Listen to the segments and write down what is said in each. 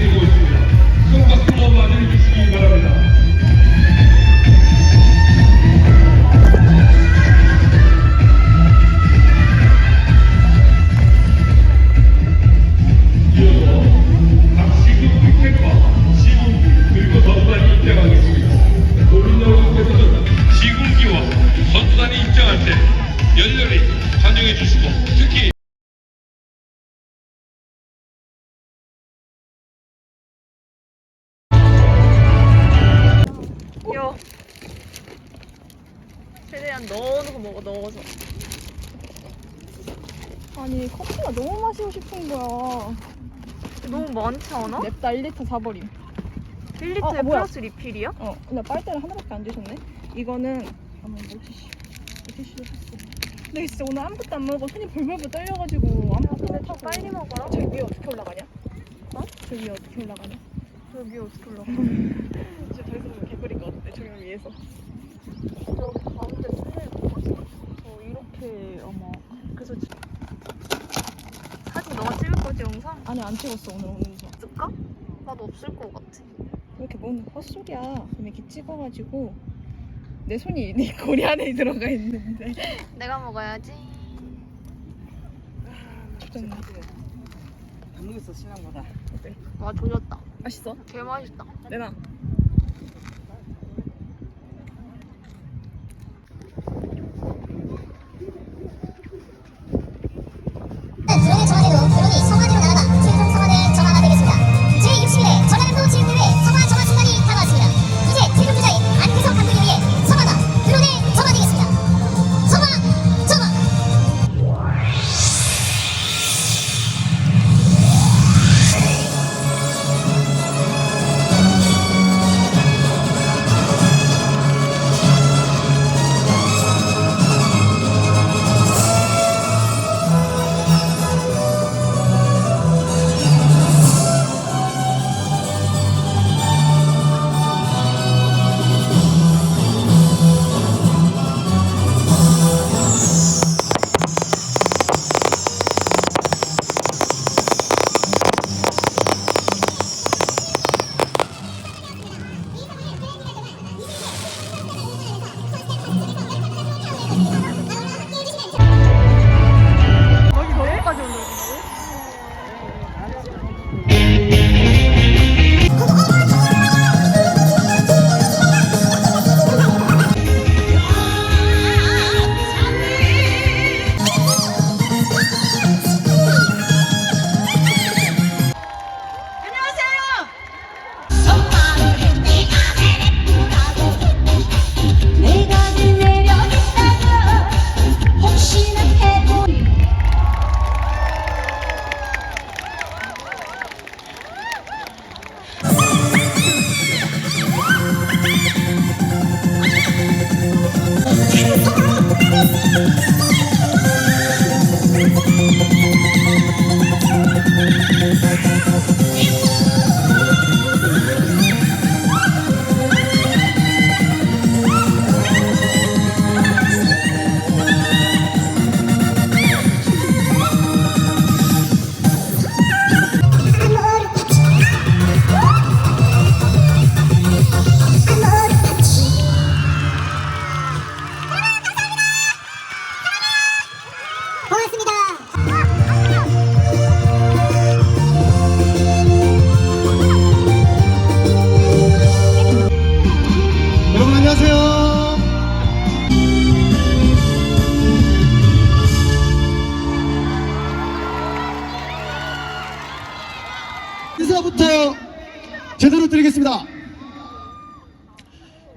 소개 아니 커피가 너무 마시고 싶은 거야. 너무 많지 않아? 냅다 1리터 사버림. 1리터에 어, 뭐야? 플러스 리필이야? 어, 근데 빨대를 하나밖에 안 주셨네. 이거는 아마 물티슈. 물티슈 샀어. 근데 진짜 오늘 아무것도 안 먹고 손이 벌벌벌 떨려가지고 아무것도 안더 먹고. 빨리 먹어요. 저기 위에 어떻게 올라가냐? 어? 저 위에 어떻게 올라가냐? 여기 어떻게 올라가? 진짜 더 있으면 개꿀일 것 같은데 조명 위에서. 저 가운데 것 같아. 저 이렇게 아마 그래서 지- 사진 너가 찍을 거지 영상? 아니 안 찍었어 오늘 오는 중. 찍을까? 나도 없을 것 같아. 이렇게 뭔 헛소리야. 그럼 이렇게 찍어가지고 내 손이 네 고리 안에 들어가 있는데. 내가 먹어야지. 좀 한국에서 신랑보다 와 조졌다. 맛있어? 개 맛있다. 내놔.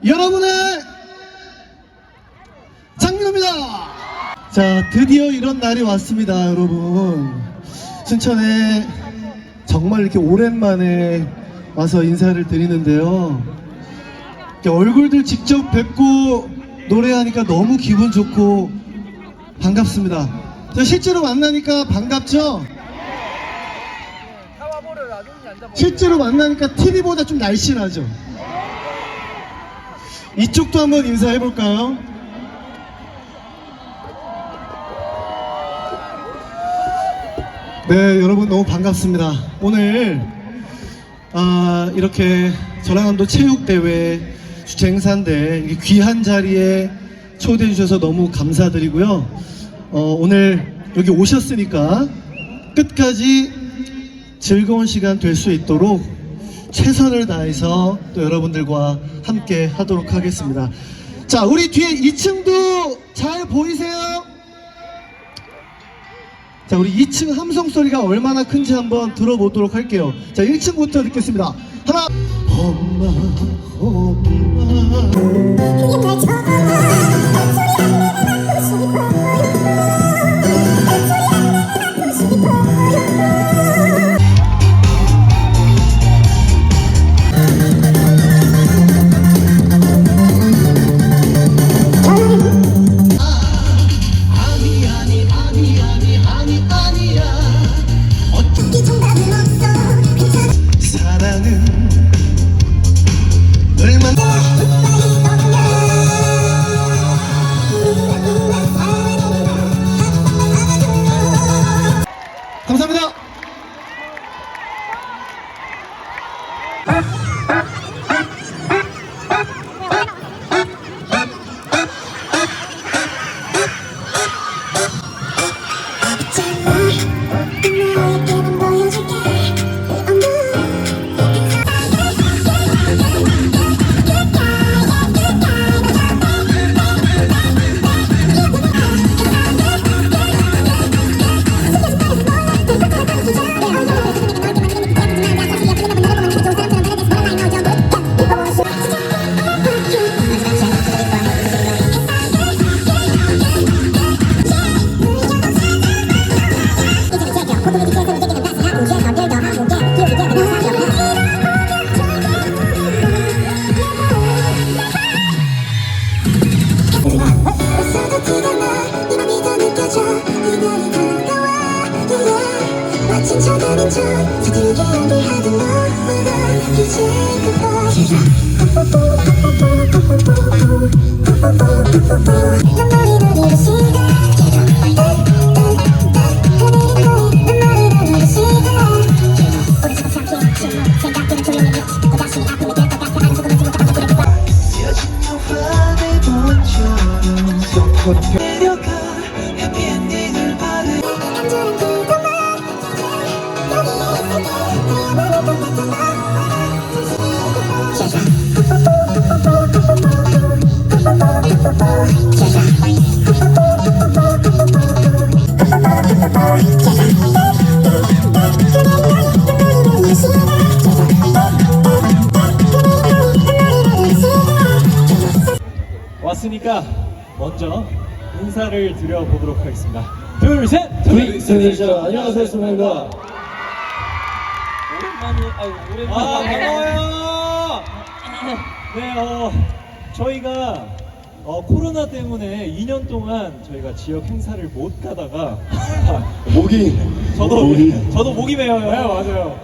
여러분의 장민호입니다. 자, 드디어 이런 날이 왔습니다, 여러분. 순천에 정말 이렇게 오랜만에 와서 인사를 드리는데요. 얼굴들 직접 뵙고 노래하니까 너무 기분 좋고 반갑습니다. 저 실제로 만나니까 반갑죠? 실제로 만나니까 TV보다 좀 날씬하죠? 이쪽도 한번 인사해 볼까요? 네, 여러분 너무 반갑습니다. 오늘 아, 이렇게 전라남도 체육대회 주최 행사인데 이렇게 귀한 자리에 초대해 주셔서 너무 감사드리고요. 어, 오늘 여기 오셨으니까 끝까지 즐거운 시간 될 수 있도록 최선을 다해서 또 여러분들과 함께 하도록 하겠습니다. 자, 우리 뒤에 2층도 잘 보이세요? 자, 우리 2층 함성 소리가 얼마나 큰지 한번 들어보도록 할게요. 자, 1층부터 듣겠습니다. 하나, 엄마, 엄마. 왔으니까 먼저 인사를 드려보도록 하겠습니다. 둘, 셋! 트윗스테이션 안녕하세요, 소명입니다. 오랜만이, 아유, 오랜만에. 아, 반가워요! 네, 어, 저희가 어, 코로나 때문에 2년 동안 저희가 지역 행사를 못 가다가 목이 저도 목이 저도 목이 메어요. 네, 맞아요.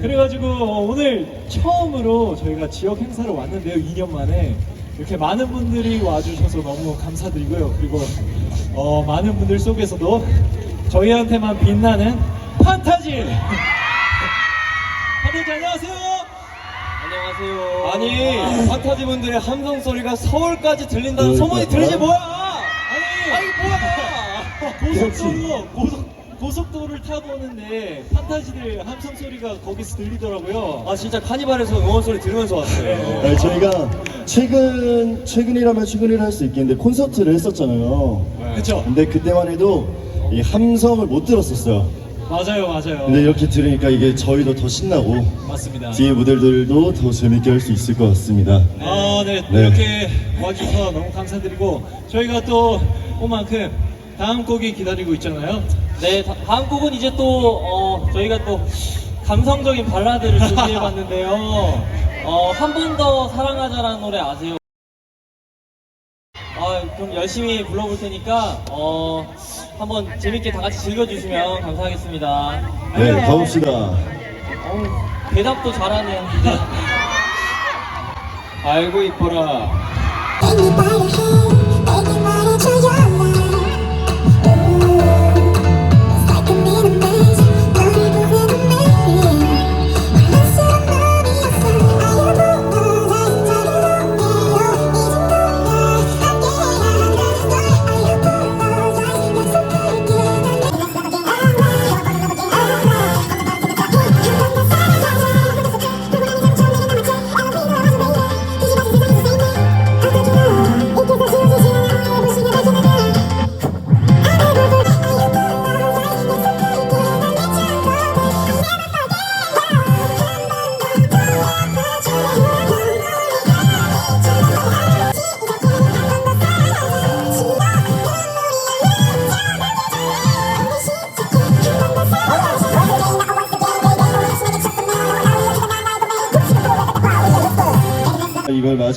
그래가지고 어, 오늘 처음으로 저희가 지역 행사를 왔는데요. 2년 만에 이렇게 많은 분들이 와주셔서 너무 감사드리고요. 그리고 어, 많은 분들 속에서도 저희한테만 빛나는 판타지. 판타지 안녕하세요. 안녕하세요. 아니 판타지 분들의 함성 소리가 서울까지 들린다는 소문이 들리지 뭐야? 아니 아니 뭐야? 고속도로 고속 고속도로를 타고 오는데 판타지들 함성 소리가 거기서 들리더라고요. 아 진짜 카니발에서 응원 소리 들으면서 왔어요. 네, 저희가 최근 최근이라면 최근이라 할 수 있겠는데 콘서트를 했었잖아요. 그렇죠. 근데 그때만 해도 이 함성을 못 들었었어요. 맞아요, 맞아요. 근데 이렇게 들으니까 이게 저희도 더 신나고 맞습니다. 뒤에 무대들도 더 재밌게 할 수 있을 것 같습니다. 아, 네. 네. 이렇게 와주셔서 너무 감사드리고 저희가 또온 만큼 다음 곡이 기다리고 있잖아요. 네, 다, 다음 곡은 이제 또, 어, 저희가 또 감성적인 발라드를 준비해봤는데요. 어, 한 번 더 사랑하자라는 노래 아세요? 아, 그럼 열심히 불러볼 테니까, 어, 한번 재밌게 다 같이 즐겨주시면 감사하겠습니다. 네, 가봅시다. 어우, 대답도 잘하네요. 네. 알고 있거라.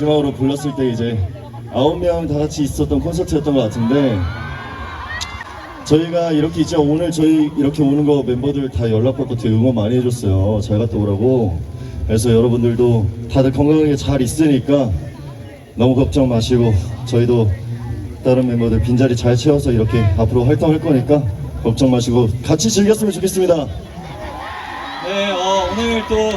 마지막으로 불렀을 때 이제 아홉 명 다 같이 있었던 콘서트였던 것 같은데 저희가 이렇게 이제 오늘 저희 이렇게 오는 거 멤버들 다 연락받고 되게 응원 많이 해줬어요. 잘 갔다 오라고. 그래서 여러분들도 다들 건강하게 잘 있으니까 너무 걱정 마시고 저희도 다른 멤버들 빈자리 잘 채워서 이렇게 앞으로 활동할 거니까 걱정 마시고 같이 즐겼으면 좋겠습니다. 네, 어, 오늘 또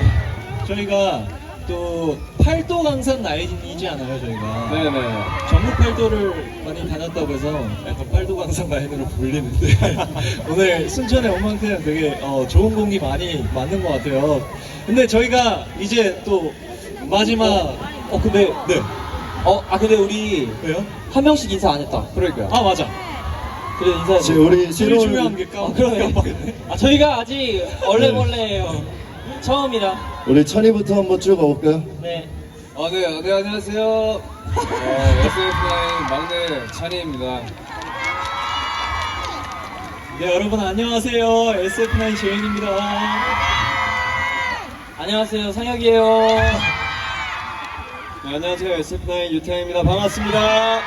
저희가 또 팔도 강산 나이이지 않아요, 저희가. 네네. 전국 팔도를 많이 다녔다고 해서 약간 팔도 강산 나인으로 불리는데 오늘 순천에 온 만큼 되게 어, 좋은 공기 많이 맞는 것 같아요. 근데 저희가 이제 또 마지막 어 근데 네 어 아 근데 우리 왜요? 한 명씩 인사 안 했다. 그러니까요. 아 맞아. 그래 인사해. 우리 제일 중요한 게 깜, 아, 그러네. 아 저희가 아직 얼레벌레예요. 처음이라. 우리 천이부터 한번 쭉 가볼까요? 네. 아, 네, 네, 안녕하세요. 어, SF9 막내 찬이입니다. 네 여러분 안녕하세요. SF9 재현입니다. 안녕하세요 상혁이에요. 네, 안녕하세요. SF9 유태입니다. 반갑습니다.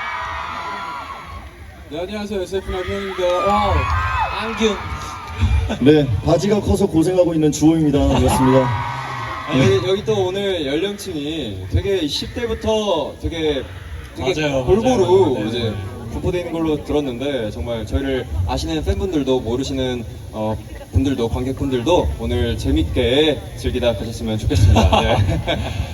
네, 안녕하세요. SF9 형입니다. 와우. 안균. 네, 바지가 커서 고생하고 있는 주호입니다. 반갑습니다. 아, 여기, 여기 또 오늘 연령층이 되게 10대부터 되게, 되게 맞아요, 골고루 맞아요. 네. 이제 분포되어 있는 걸로 들었는데 정말 저희를 아시는 팬분들도 모르시는 어, 분들도 관객분들도 오늘 재밌게 즐기다 가셨으면 좋겠습니다. 네.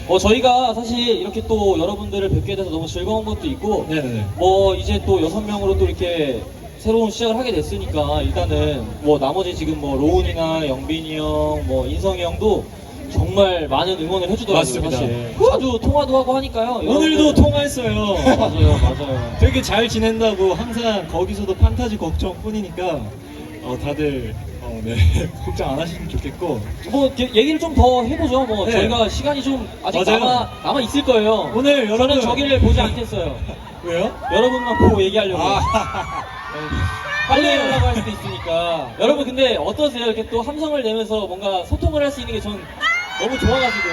어 저희가 사실 이렇게 또 여러분들을 뵙게 돼서 너무 즐거운 것도 있고 네네네. 뭐 이제 또 여섯 명으로 또 이렇게 새로운 시작을 하게 됐으니까 일단은 뭐 나머지 지금 뭐 로운이나 영빈이 형, 뭐 인성이 형도 정말 많은 응원을 해주더라고요. 맞습니다. 사실. 자주 통화도 하고 하니까요. 오늘도 여러분들- 통화했어요. 맞아요, 맞아요. 되게 잘 지낸다고 항상 거기서도 판타지 걱정뿐이니까 어, 다들 어, 네. 걱정 안 하시면 좋겠고 뭐 게- 얘기를 좀 더 해보죠. 뭐 네. 저희가 시간이 좀 아직 맞아요. 남아 남아 있을 거예요. 오늘 여러분 저는 저기를 보지 않겠어요. 왜요? 여러분만 보고 얘기하려고. 아, 네. 빨리 해달라고 할 수도 있으니까. 여러분 근데 어떠세요? 이렇게 또 함성을 내면서 뭔가 소통을 할 수 있는 게 전 너무 좋아가지고.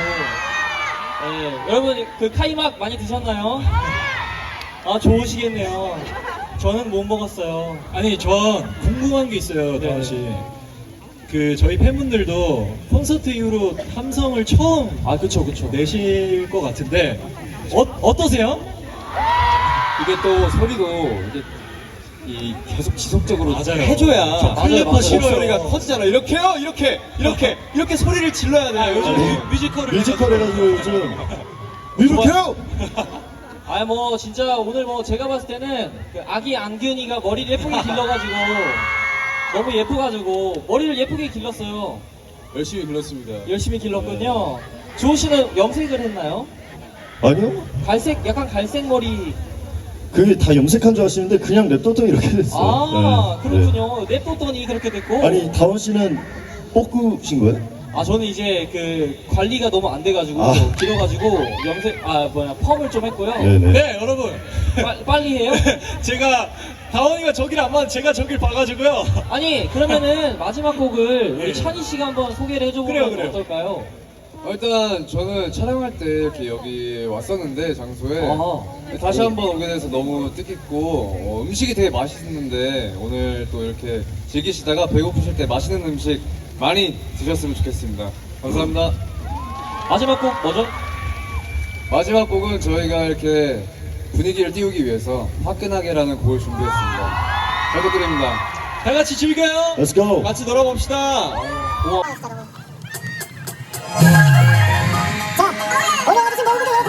네. 여러분 그 카이막 많이 드셨나요? 아 좋으시겠네요. 저는 못 먹었어요. 아니 전 궁금한 게 있어요, 네. 다은 씨. 그 저희 팬분들도 콘서트 이후로 함성을 처음 아 그쵸 그쵸. 내실 것 같은데 어, 어떠세요? 이게 또 소리도 이게 이 계속 지속적으로 맞아요. 해줘야 저 클래퍼. 목소리가 커지잖아. 이렇게요, 이렇게, 이렇게, 이렇게 소리를 질러야 돼요. 아, 요즘 뮤- 뮤지컬을 뮤지컬 해가지고 요즘 이렇게요! 아 뭐 진짜 오늘 뭐 제가 봤을 때는 그 아기 안균이가 머리를 예쁘게 길러가지고 너무 예뻐가지고 머리를 예쁘게 길렀어요. 열심히 불렀습니다. 열심히 길렀군요. 주호 씨는 염색을 했나요? 아니요? 갈색 약간 갈색 머리. 그게 다 염색한 줄 아시는데 그냥 냅뒀더니 이렇게 됐어요. 아 네, 그렇군요. 냅뒀더니 그렇게 됐고. 네. 아니 다원 씨는 뽑으신 거예요? 아 저는 이제 그 관리가 너무 안 돼가지고 아. 길어가지고 염색 아 뭐야 펌을 좀 했고요. 네네. 네, 여러분. 빠- 빨리 해요? 제가 다원이가 저길 안 봐, 제가 저길 봐가지고요. 아니 그러면은 마지막 곡을 네. 우리 찬희 씨가 한번 소개를 해줘보면 그래요, 그래요. 어떨까요? 어, 일단 저는 촬영할 때 이렇게 여기 왔었는데 장소에 아하. 다시 한번 오게 돼서 너무 뜻깊고 어, 음식이 되게 맛있는데 오늘 또 이렇게 즐기시다가 배고프실 때 맛있는 음식 많이 드셨으면 좋겠습니다. 감사합니다. 마지막 곡 뭐죠? 마지막 곡은 저희가 이렇게 분위기를 띄우기 위해서 화끈하게라는 곡을 준비했습니다. 잘 부탁드립니다. 다 같이 즐겨요. Let's go! 같이 놀아봅시다. 자, 我呢？我最近忙不过。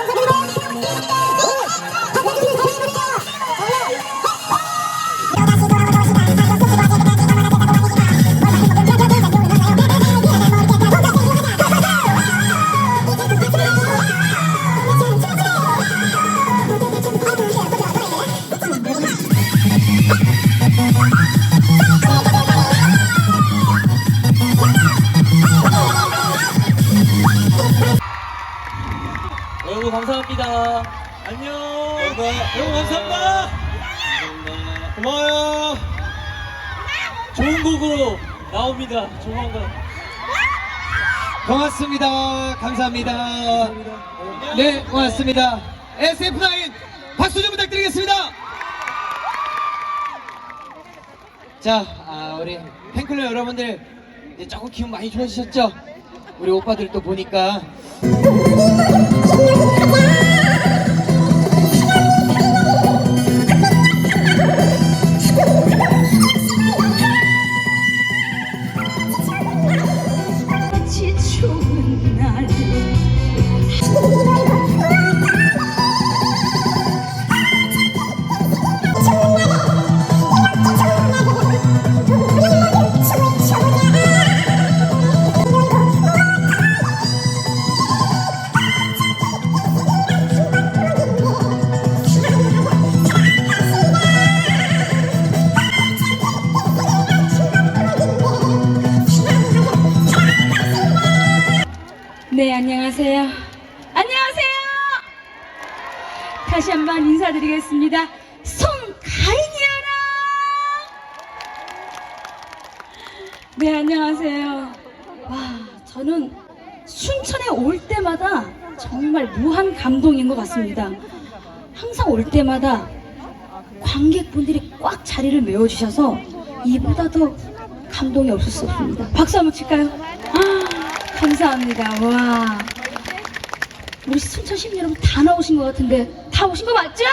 감사합니다. 네, 고맙습니다. SF9 박수 좀 부탁드리겠습니다. 자, 아, 우리 팬클럽 여러분들 이제 조금 기분 많이 좋아지셨죠? 우리 오빠들 또 보니까 인사드리겠습니다. 송가인이여라. 네, 안녕하세요. 와, 저는 순천에 올 때마다 정말 무한 감동인 것 같습니다. 항상 올 때마다 관객분들이 꽉 자리를 메워주셔서 이보다 더 감동이 없을 수 없습니다. 박수 한번 칠까요? 아, 감사합니다. 와. 우리 순천 시민 여러분 다 나오신 것 같은데 다 오신 거 맞죠?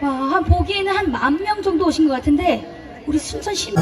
와, 한 보기에는 한 만 명 정도 오신 것 같은데 우리 순천 시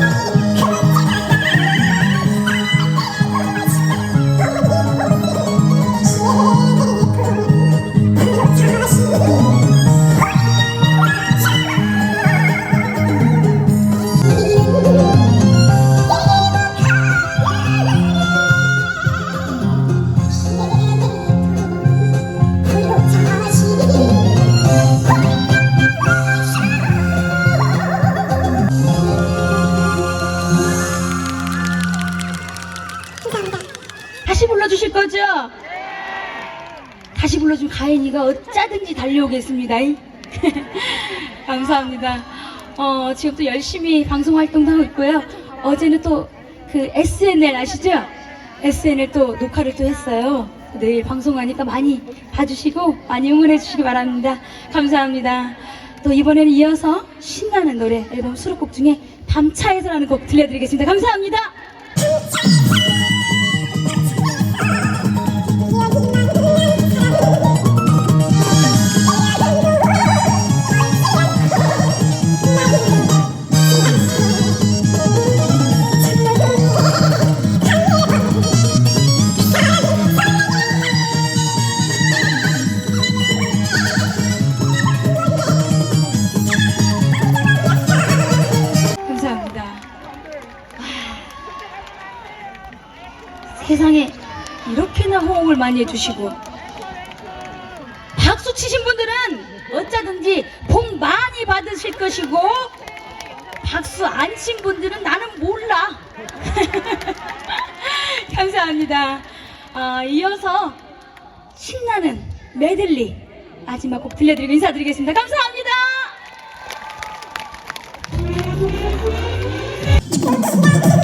다시 불러준 가인이가 어쩌든지 달려오겠습니다. 감사합니다. 어, 지금 또 열심히 방송 활동도 하고 있고요. 어제는 또 그 SNL 아시죠? SNL 또 녹화를 또 했어요. 내일 방송하니까 많이 봐주시고 많이 응원해 주시기 바랍니다. 감사합니다. 또 이번에는 이어서 신나는 노래 앨범 수록곡 중에 밤차에서라는 곡 들려드리겠습니다. 감사합니다. 많이 해주시고 박수 치신 분들은 어쩌든지 복 많이 받으실 것이고 박수 안 친 분들은 나는 몰라. 감사합니다. 아, 이어서 신나는 메들리 마지막 곡 들려드리고 인사드리겠습니다. 감사합니다.